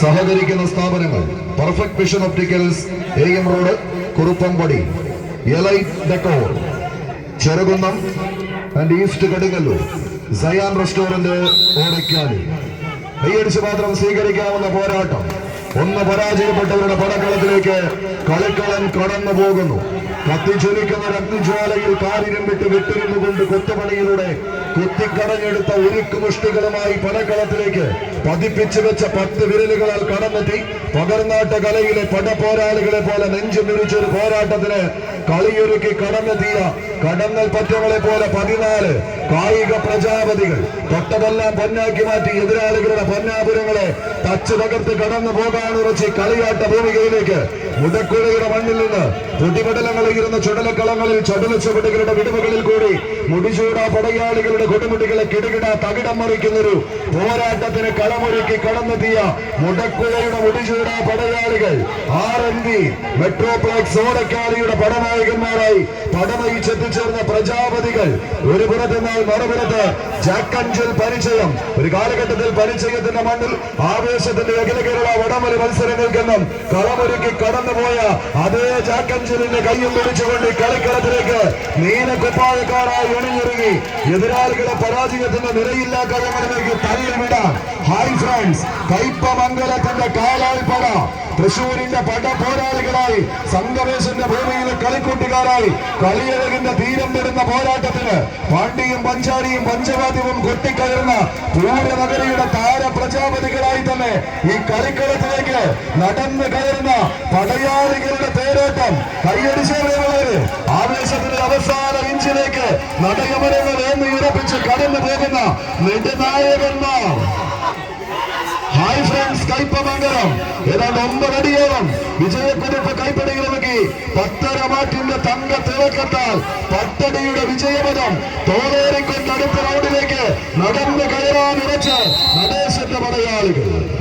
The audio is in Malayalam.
സഹകരിക്കുന്ന സ്ഥാപനങ്ങൾ. Perfect mission opticals A M road Kuruppampady elite decor Cherukunnam and east Kadungalloor Sayan restaurant Odakkali കൈയടിച്ച് മാത്രം സ്വീകരിക്കാവുന്ന പോരാട്ടം. ഒന്ന് പരാജയപ്പെട്ടവരുടെ പടക്കളത്തിലേക്ക് കളിക്കളം കടന്നു പോകുന്നു. കത്തിച്ചൊലിക്കുന്ന രക്തജ്വാലയിൽ കാരിനും വിട്ട് വിട്ടിരുന്നു കൊണ്ട് കൊത്തുപണിയിലൂടെ കുത്തിക്കടഞ്ഞെടുത്ത ഉരുക്ക് മുഷ്ടികളുമായി പടക്കളത്തിലേക്ക് പതിപ്പിച്ചു വെച്ച പത്ത് വിരലുകളാൽ കടന്നെത്തി. പകർന്നാട്ട കലയിലെ പടപോരാളികളെ പോലെ നെഞ്ചു മിരിച്ചൊരു പോരാട്ടത്തിന് കളിയൊരുക്കി കടന്നെത്തിയ കടന്നൽ പറ്റങ്ങളെ പോലെ പതിനാല് കായിക പ്രജാപതികൾ. തൊട്ടതെല്ലാം പൊന്നാക്കി മാറ്റി എതിരാളികളുടെ പൊന്നാപുരങ്ങളെ തച്ചു തകർത്ത് കടന്നു പോകാനുറച്ച് കളിയാട്ട ഭൂമികയിലേക്ക്. മുടക്കുഴയുടെ മണ്ണിൽ നിന്ന് പൊടിപടലങ്ങൾ ഉയരുന്ന ചുടലക്കളങ്ങളിൽ ചടുലച്ചുവടുകളുടെ വിടുവുകളിൽ കൂടി മുടിചൂട പടയാളികളുടെ കൊടുമുടികളെ കിടുകിട തകിടം മറിക്കുന്നൊരു പോരാട്ടത്തിന് കളമൊരുക്കി കടന്നെത്തിയ മുടക്കുഴയുടെ മുടിചൂട പടയാളികൾ. ആർ എൻ ബി മെട്രോപ്ലെക്സ് ഓടക്കാളിയുടെ പടനായകന്മാരായി പടവയിച്ചെത്തിച്ചേർന്ന പ്രജാപതികൾ. ഒരു പുറത്ത് പുറത്തെന്നാൽ മറുപുറത്ത് ജാക്കഞ്ചൽ പരിചയം. ഒരു കാലഘട്ടത്തിൽ പരിചയത്തിന്റെ മണ്ണിൽ ആവേശത്തിന്റെ അഖില കേരള വടമല മത്സരങ്ങൾക്കെന്നും കളമൊരുക്കി കടന്നുപോയ അതേ ജാക്കഞ്ചലിന്റെ കയ്യും പിടിച്ചുകൊണ്ട് കളിക്കളത്തിലേക്ക് നീലക്കുപ്പായക്കാരായി ഒണിഞ്ഞിറങ്ങി എതിരാളികളെ പരാജയത്തിന്റെ നിലയില്ലാ തലയിൽ തള്ളിവിടാൻ ഹായ് ഫ്രണ്ട്സ് കൈപ്പമംഗലത്തിന്റെ കാലാൽപ്പട. തൃശൂരിന്റെ പട പോരാളികളായി സംഗമേശന്റെ ഭൂമിയിൽ കളിക്കൂട്ടുകാരായി. കളിയഴകിന്റെ തീരം വരുന്ന പോരാട്ടത്തിന് പാണ്ഡിയും പഞ്ചാരിയും പഞ്ചവാദ്യവും കൊട്ടിക്കയറുന്ന പൂരനഗരിയുടെ താര പ്രജാപതികളായി തന്നെ ഈ കളിക്കളത്തിലേക്ക് നടന്നു കയറുന്ന പടയാളികളുടെ തേരോട്ടം. കൈയടിച്ചവരെ ആവേശത്തിന്റെ അവസാന ഇഞ്ചിലേക്ക് നടയമരങ്ങൾ എന്ന് ഉറപ്പിച്ച് കടന്നു പോകുന്ന നെടുനായകന്മാർ. കൈപ്പമംഗലം. ഏതാണ്ട് ഒമ്പതടിയോളം വിജയക്കുറിപ്പ് കൈപ്പടിയിലിറങ്ങി പത്തര മാറ്റിന്റെ തങ്ക തിളക്കത്താൽ പത്തടിയുടെ വിജയമതം തോളേറിക്കൊണ്ട് അടുത്ത റൗണ്ടിലേക്ക് നടന്നു കയറാൻ ഉറച്ച് നടേശന്റെ പടയാളികൾ.